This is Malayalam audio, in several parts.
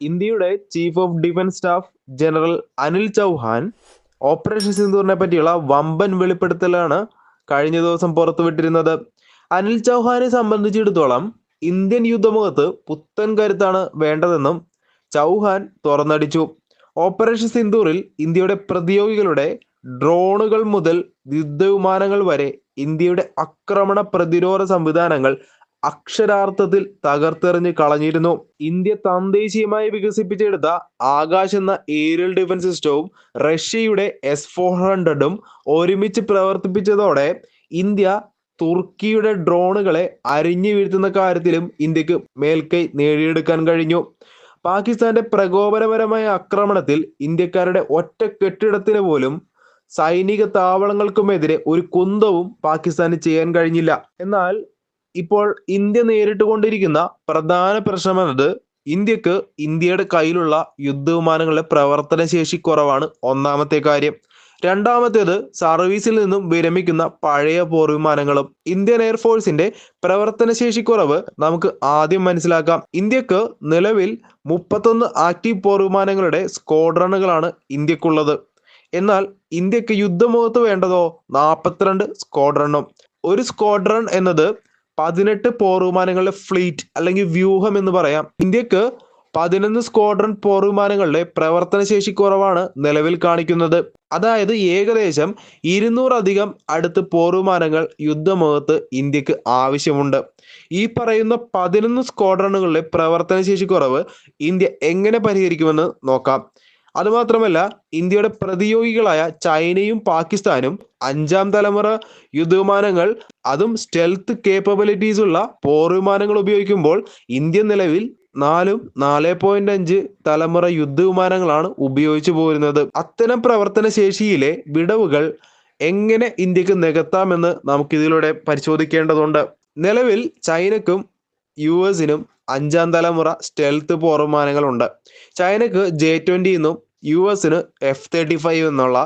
ഇന്ത്യയുടെ chief of defence staff general Anil Chauhan operation സിന്ദൂറിനെ പറ്റിയുള്ള വമ്പൻ വെളിപ്പെടുത്തലാണ് കഴിഞ്ഞ ദിവസം പുറത്തുവിട്ടിരുന്നത്. അനിൽ ചൗഹാനെ സംബന്ധിച്ചിടത്തോളം ഇന്ത്യൻ യുദ്ധമുഖത്ത് പുത്തൻ കരുത്താണ് വേണ്ടതെന്നും ചൗഹാൻ തുറന്നടിച്ചു. ഓപ്പറേഷൻ സിന്ദൂറിൽ ഇന്ത്യയുടെ പ്രതിയോഗികളുടെ ഡ്രോണുകൾ മുതൽ യുദ്ധവിമാനങ്ങൾ വരെ ഇന്ത്യയുടെ ആക്രമണ പ്രതിരോധ സംവിധാനങ്ങൾ അക്ഷരാർത്ഥത്തിൽ തകർത്തെറിഞ്ഞ് കളഞ്ഞിരുന്നു. ഇന്ത്യ തദ്ദേശീയമായി വികസിപ്പിച്ചെടുത്ത ആകാശ് എന്ന ഏരിയൽ ഡിഫൻസ് സിസ്റ്റവും റഷ്യയുടെ എസ് ഫോർ ഹൺഡ്രഡും ഒരുമിച്ച് പ്രവർത്തിപ്പിച്ചതോടെ ഇന്ത്യ തുർക്കിയുടെ ഡ്രോണുകളെ അരിഞ്ഞു വീഴ്ത്തുന്ന കാര്യത്തിലും ഇന്ത്യയ്ക്ക് മേൽക്കൈ നേടിയെടുക്കാൻ കഴിഞ്ഞു. പാകിസ്ഥാന്റെ പ്രകോപനപരമായ ആക്രമണത്തിൽ ഇന്ത്യക്കാരുടെ ഒറ്റ കെട്ടിടത്തിന് പോലും സൈനിക താവളങ്ങൾക്കുമെതിരെ ഒരു കുന്തവും പാകിസ്ഥാന് ചെയ്യാൻ കഴിഞ്ഞില്ല. എന്നാൽ ഇപ്പോൾ ഇന്ത്യ നേരിട്ട് കൊണ്ടിരിക്കുന്ന പ്രധാന പ്രശ്നം എന്നത് ഇന്ത്യയ്ക്ക് ഇന്ത്യയുടെ കയ്യിലുള്ള യുദ്ധവിമാനങ്ങളുടെ പ്രവർത്തന ശേഷി കുറവാണ് ഒന്നാമത്തെ കാര്യം. രണ്ടാമത്തേത് സർവീസിൽ നിന്നും വിരമിക്കുന്ന പഴയ പോർവിമാനങ്ങളും ഇന്ത്യൻ എയർഫോഴ്സിന്റെ പ്രവർത്തന ശേഷി കുറവ് നമുക്ക് ആദ്യം മനസ്സിലാക്കാം. ഇന്ത്യയ്ക്ക് നിലവിൽ മുപ്പത്തൊന്ന് ആക്റ്റീവ് പോർവിമാനങ്ങളുടെ സ്ക്വാഡ്രണുകളാണ് ഇന്ത്യക്കുള്ളത്. എന്നാൽ ഇന്ത്യയ്ക്ക് യുദ്ധമുഖത്ത് വേണ്ടതോ നാൽപ്പത്തിരണ്ട് സ്ക്വാഡ്രണും ഒരു സ്ക്വാഡ്രൺ എന്നത് പതിനെട്ട് പോർവിമാനങ്ങളുടെ ഫ്ലീറ്റ് അല്ലെങ്കിൽ വ്യൂഹം എന്ന് പറയാം. ഇന്ത്യയ്ക്ക് പതിനൊന്ന് സ്ക്വാഡ്രൺ പോർവിമാനങ്ങളുടെ പ്രവർത്തനശേഷി കുറവാണ് നിലവിൽ കാണിക്കുന്നത്. അതായത് ഏകദേശം ഇരുന്നൂറധികം അടുത്ത് പോർവിമാനങ്ങൾ യുദ്ധമുഖത്ത് ഇന്ത്യയ്ക്ക് ആവശ്യമുണ്ട്. ഈ പറയുന്ന പതിനൊന്ന് സ്ക്വാഡ്രണുകളുടെ പ്രവർത്തന ശേഷി കുറവ് ഇന്ത്യ എങ്ങനെ പരിഹരിക്കുമെന്ന് നോക്കാം. അതുമാത്രമല്ല ഇന്ത്യയുടെ പ്രതിയോഗികളായ ചൈനയും പാകിസ്ഥാനും അഞ്ചാം തലമുറ യുദ്ധവിമാനങ്ങൾ അതും സ്റ്റെൽത്ത് കേപ്പബിലിറ്റീസ് ഉള്ള പോർവിമാനങ്ങൾ ഉപയോഗിക്കുമ്പോൾ ഇന്ത്യ നിലവിൽ നാലും നാല് പോയിന്റ് അഞ്ച് തലമുറ യുദ്ധവിമാനങ്ങളാണ് ഉപയോഗിച്ചു പോരുന്നത്. അത്തരം പ്രവർത്തന ശേഷിയിലെ വിടവുകൾ എങ്ങനെ ഇന്ത്യയ്ക്ക് നികത്താമെന്ന് നമുക്കിതിലൂടെ പരിശോധിക്കേണ്ടതുണ്ട്. നിലവിൽ ചൈനക്കും യു എസിനും അഞ്ചാം തലമുറ സ്റ്റെൽത്ത് പോർവിമാനങ്ങളുണ്ട്. ചൈനക്ക് ജെ ട്വന്റി എന്നും യു എസിന് എഫ് തേർട്ടി ഫൈവ് എന്നുള്ള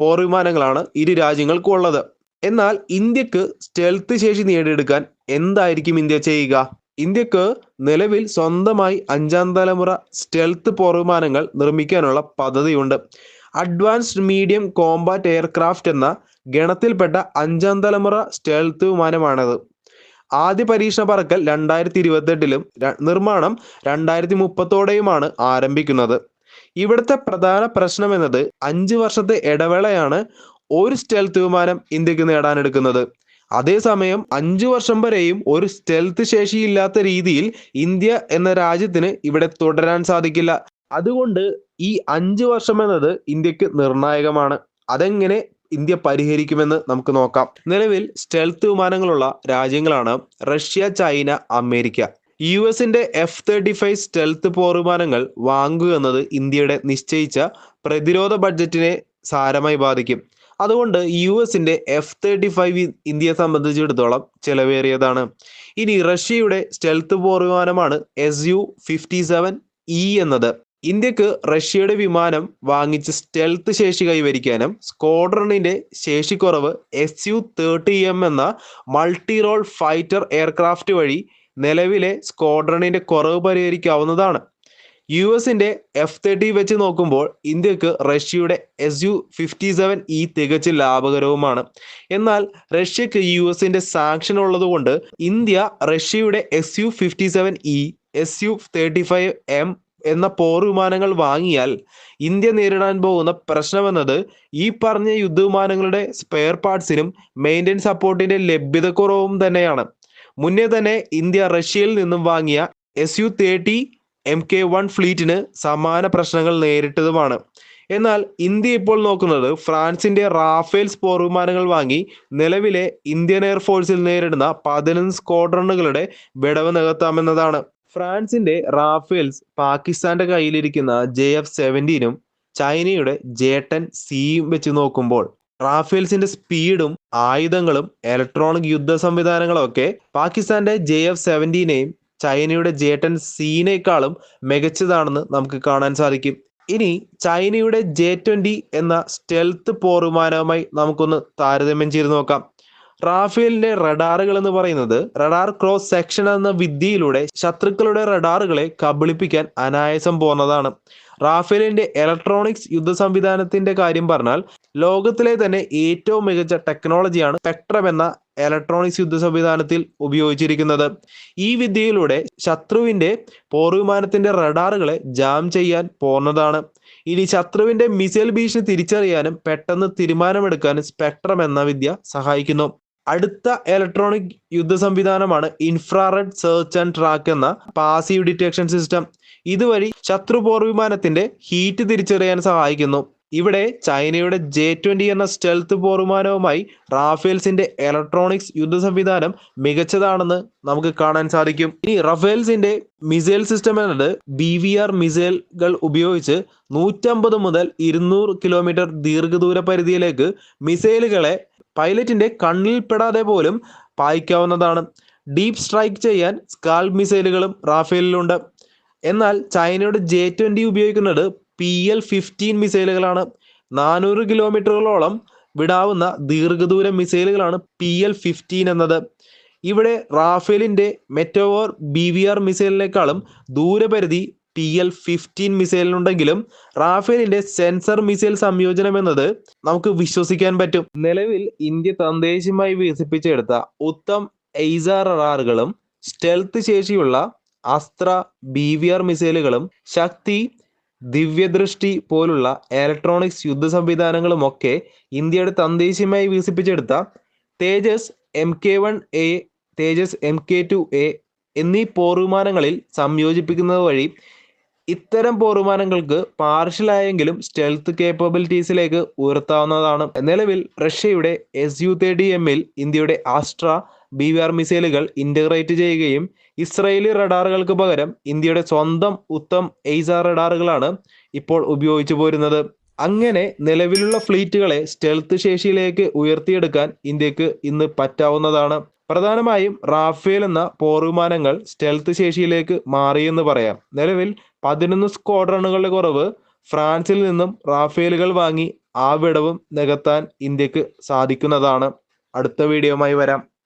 പോർവിമാനങ്ങളാണ് ഇരു രാജ്യങ്ങൾക്കും ഉള്ളത്. എന്നാൽ ഇന്ത്യയ്ക്ക് സ്റ്റെൽത്ത് ശേഷി നേടിയെടുക്കാൻ എന്തായിരിക്കും ഇന്ത്യ ചെയ്യുക? ഇന്ത്യയ്ക്ക് നിലവിൽ സ്വന്തമായി അഞ്ചാം തലമുറ സ്റ്റെൽത്ത് പോർവിമാനങ്ങൾ നിർമ്മിക്കാനുള്ള പദ്ധതിയുണ്ട്. അഡ്വാൻസ്ഡ് മീഡിയം കോംബാറ്റ് എയർക്രാഫ്റ്റ് എന്ന ഗണത്തിൽപ്പെട്ട അഞ്ചാം തലമുറ സ്റ്റെൽത്ത് വിമാനമാണത്. ആദ്യ പരീക്ഷണ പറക്കൽ രണ്ടായിരത്തി ഇരുപത്തെട്ടിലും നിർമ്മാണം രണ്ടായിരത്തി മുപ്പത്തോടെയുമാണ് ആരംഭിക്കുന്നത്. ഇവിടുത്തെ പ്രധാന പ്രശ്നം എന്നത് അഞ്ച് വർഷത്തെ ഇടവേളയാണ് ഒരു സ്റ്റെൽത്ത് വിമാനം ഇന്ത്യയ്ക്ക് നേടാനെടുക്കുന്നത്. അതേസമയം അഞ്ചു വർഷം വരെയും ഒരു സ്റ്റെൽത്ത് ശേഷിയില്ലാത്ത രീതിയിൽ ഇന്ത്യ എന്ന രാജ്യത്തിന് ഇവിടെ തുടരാൻ സാധിക്കില്ല. അതുകൊണ്ട് ഈ അഞ്ചു വർഷം എന്നത് ഇന്ത്യയ്ക്ക് നിർണായകമാണ്. അതെങ്ങനെ ഇന്ത്യ പരിഹരിക്കുമെന്ന് നമുക്ക് നോക്കാം. നിലവിൽ സ്റ്റെൽത്ത് വിമാനങ്ങളുള്ള രാജ്യങ്ങളാണ് റഷ്യ ചൈന അമേരിക്ക. യു എസിന്റെ എഫ് തേർട്ടി ഫൈവ് സ്റ്റെൽത്ത് പോർവിമാനങ്ങൾ വാങ്ങുക എന്നത് ഇന്ത്യയുടെ നിശ്ചയിച്ച പ്രതിരോധ ബഡ്ജറ്റിനെ സാരമായി ബാധിക്കും. അതുകൊണ്ട് യു എസിന്റെ എഫ് തേർട്ടി ഫൈവ് ഇന്ത്യയെ സംബന്ധിച്ചിടത്തോളം ചെലവേറിയതാണ്. ഇനി റഷ്യയുടെ stealth പോർവിമാനമാണ് S U fifty seven E എന്നത്. ഇന്ത്യയ്ക്ക് റഷ്യയുടെ വിമാനം വാങ്ങിച്ച് സ്റ്റെൽത്ത് ശേഷി കൈവരിക്കാനും സ്ക്വാഡ്രണിന്റെ ശേഷിക്കുറവ് എസ് യു തേർട്ടി എം എന്ന മൾട്ടി റോൾ ഫൈറ്റർ എയർക്രാഫ്റ്റ് വഴി നിലവിലെ സ്ക്വാഡ്രണിന്റെ കുറവ് പരിഹരിക്കാവുന്നതാണ്. യു എസിന്റെ എഫ് തേർട്ടി വെച്ച് നോക്കുമ്പോൾ ഇന്ത്യയ്ക്ക് റഷ്യയുടെ S U fifty seven E തികച്ചും ലാഭകരവുമാണ്. എന്നാൽ റഷ്യക്ക് യു എസിന്റെ സാങ്ഷൻ ഉള്ളതുകൊണ്ട് ഇന്ത്യ റഷ്യയുടെ S U fifty seven E S U thirty five M എന്ന പോർ വിമാനങ്ങൾ വാങ്ങിയാൽ ഇന്ത്യ നേരിടാൻ പോകുന്ന പ്രശ്നമെന്നത് ഈ പറഞ്ഞ യുദ്ധവിമാനങ്ങളുടെ സ്പെയർ പാർട്സിനും മെയിന്റെനൻസ് സപ്പോർട്ടിന്റെ ലഭ്യതക്കുറവും തന്നെയാണ്. മുന്നേ തന്നെ ഇന്ത്യ റഷ്യയിൽ നിന്നും വാങ്ങിയ S U thirty M K one ഫ്ലീറ്റിന് സമാന പ്രശ്നങ്ങൾ നേരിട്ടതുമാണ്. എന്നാൽ ഇന്ത്യ ഇപ്പോൾ നോക്കുന്നത് ഫ്രാൻസിന്റെ റാഫേൽ സ്പോർ വിമാനങ്ങൾ വാങ്ങി നിലവിലെ ഇന്ത്യൻ എയർഫോഴ്സിൽ നേരിടുന്ന പതിനൊന്ന് സ്ക്വാഡ്രണുകളുടെ വിടവ് നികത്താമെന്നതാണ് ഫ്രാൻസിന്റെ റാഫേൽസ് പാകിസ്ഥാന്റെ കയ്യിലിരിക്കുന്ന ജെ എഫ് സെവന്റീനും ചൈനയുടെ ജെ ടെൻ സിയും വെച്ച് നോക്കുമ്പോൾ റാഫേൽസിന്റെ സ്പീഡും ആയുധങ്ങളും ഇലക്ട്രോണിക് യുദ്ധ സംവിധാനങ്ങളും ഒക്കെ പാകിസ്ഥാന്റെ ജെ എഫ് സെവന്റീനെയും ചൈനയുടെ ജെ ടെൻ സീനേക്കാളും മികച്ചതാണെന്ന് നമുക്ക് കാണാൻ സാധിക്കും. ഇനി ചൈനയുടെ ജെ ട്വന്റി എന്ന സ്റ്റെൽത്ത് പോർ നമുക്കൊന്ന് താരതമ്യം ചെയ്ത് നോക്കാം. റാഫേലിന്റെ റഡാറുകൾ എന്ന് പറയുന്നത് റഡാർ ക്രോസ് സെക്ഷൻ എന്ന വിദ്യയിലൂടെ ശത്രുക്കളുടെ റഡാറുകളെ കബളിപ്പിക്കാൻ അനായാസം പോന്നതാണ്. റാഫേലിന്റെ ഇലക്ട്രോണിക്സ് യുദ്ധ സംവിധാനത്തിന്റെ കാര്യം പറഞ്ഞാൽ ലോകത്തിലെ തന്നെ ഏറ്റവും മികച്ച ടെക്നോളജിയാണ് സ്പെക്ട്രം എന്ന ഇലക്ട്രോണിക്സ് യുദ്ധ സംവിധാനത്തിൽ ഉപയോഗിച്ചിരിക്കുന്നത്. ഈ വിദ്യയിലൂടെ ശത്രുവിന്റെ പോർവിമാനത്തിന്റെ റഡാറുകളെ ജാം ചെയ്യാൻ പോന്നതാണ്. ഇനി ശത്രുവിന്റെ മിസൈൽ ഭീഷണി തിരിച്ചറിയാനും പെട്ടെന്ന് തീരുമാനമെടുക്കാനും സ്പെക്ട്രം എന്ന വിദ്യ സഹായിക്കുന്നു. അടുത്ത ഇലക്ട്രോണിക് യുദ്ധ സംവിധാനമാണ് ഇൻഫ്രാറെഡ് സെർച്ച് ആൻഡ് ട്രാക്ക് എന്ന പാസീവ് ഡിറ്റക്ഷൻ സിസ്റ്റം ഇതുവഴി ശത്രു പോർവിമാനത്തിന്റെ ഹീറ്റ് തിരിച്ചറിയാൻ സഹായിക്കുന്നു. ഇവിടെ ചൈനയുടെ ജെ ട്വന്റി എന്ന സ്റ്റെൽത്ത് പോർവിമാനവുമായി റാഫേൽസിന്റെ ഇലക്ട്രോണിക്സ് യുദ്ധ സംവിധാനം മികച്ചതാണെന്ന് നമുക്ക് കാണാൻ സാധിക്കും. ഇനി റഫേൽസിന്റെ മിസൈൽ സിസ്റ്റം എന്നത് ബി വി ആർ മിസൈലുകൾ ഉപയോഗിച്ച് നൂറ്റമ്പത് മുതൽ ഇരുന്നൂറ് കിലോമീറ്റർ ദീർഘദൂര പരിധിയിലേക്ക് മിസൈലുകളെ പൈലറ്റിന്റെ കണ്ണിൽ പെടാതെ പോലും പായിക്കാവുന്നതാണ്. ഡീപ് സ്ട്രൈക്ക് ചെയ്യാൻ സ്കാൾ മിസൈലുകളും റാഫേലിലുണ്ട്. എന്നാൽ ചൈനയുടെ ജെ ട്വന്റി ഉപയോഗിക്കുന്നത് പി എൽ ഫിഫ്റ്റീൻ മിസൈലുകളാണ്. നാനൂറ് കിലോമീറ്ററുകളോളം വിടാവുന്ന ദീർഘദൂര മിസൈലുകളാണ് പി എൽ ഫിഫ്റ്റീൻ എന്നത്. ഇവിടെ റാഫേലിന്റെ മെറ്റോവോർ ബി വി ആർ മിസൈലിനേക്കാളും ദൂരപരിധി പി എൽ ഫിഫ്റ്റീൻ മിസൈലിനുണ്ടെങ്കിലും റാഫേലിന്റെ സെൻസർ മിസൈൽ സംയോജനം എന്നത് നമുക്ക് വിശ്വസിക്കാൻ പറ്റും. നിലവിൽ ഇന്ത്യ തദ്ദേശീയമായി വികസിപ്പിച്ചെടുത്ത ഉത്തം എയ്സാർ റാറുകളും സ്റ്റെൽത്ത് ശേഷിയുള്ള അസ്ത്ര ബി വി ആർ മിസൈലുകളും ശക്തി ദിവ്യദൃഷ്ടി പോലുള്ള ഇലക്ട്രോണിക്സ് യുദ്ധ സംവിധാനങ്ങളുമൊക്കെ ഇന്ത്യയുടെ തദ്ദേശീയമായി വികസിപ്പിച്ചെടുത്ത Tejas M K one A Tejas M K two A എന്നീ പോർവിമാനങ്ങളിൽ സംയോജിപ്പിക്കുന്നത് വഴി ഇത്തരം പോർമാനങ്ങൾക്ക് പാർഷ്യലായെങ്കിലും സ്റ്റെൽത്ത് കേപ്പബിലിറ്റീസിലേക്ക് ഉയർത്താവുന്നതാണ്. നിലവിൽ റഷ്യയുടെ എസ് യു തേർട്ടി എമ്മിൽ ഇന്ത്യയുടെ ആസ്ട്ര ബി വി ആർ മിസൈലുകൾ ഇന്റഗ്രേറ്റ് ചെയ്യുകയും ഇസ്രയേലി റഡാറുകൾക്ക് പകരം ഇന്ത്യയുടെ സ്വന്തം ഉത്തം എയ്സ റഡാറുകളാണ് ഇപ്പോൾ ഉപയോഗിച്ചു പോരുന്നത്. അങ്ങനെ നിലവിലുള്ള ഫ്ലീറ്റുകളെ സ്റ്റെൽത്ത് ശേഷിയിലേക്ക് ഉയർത്തിയെടുക്കാൻ ഇന്ത്യയ്ക്ക് ഇന്ന് പറ്റാവുന്നതാണ്. പ്രധാനമായും റാഫേൽ എന്ന പോർവിമാനങ്ങൾ സ്റ്റെൽത്ത് ശേഷിയിലേക്ക് മാറിയെന്ന് പറയാം. നിലവിൽ പതിനൊന്ന് സ്ക്വാഡ്രണുകളുടെ കുറവ് ഫ്രാൻസിൽ നിന്നും റാഫേലുകൾ വാങ്ങി ആ വിടവും നികത്താൻ ഇന്ത്യയ്ക്ക് സാധിക്കുന്നതാണ്. അടുത്ത വീഡിയോയുമായി വരാം.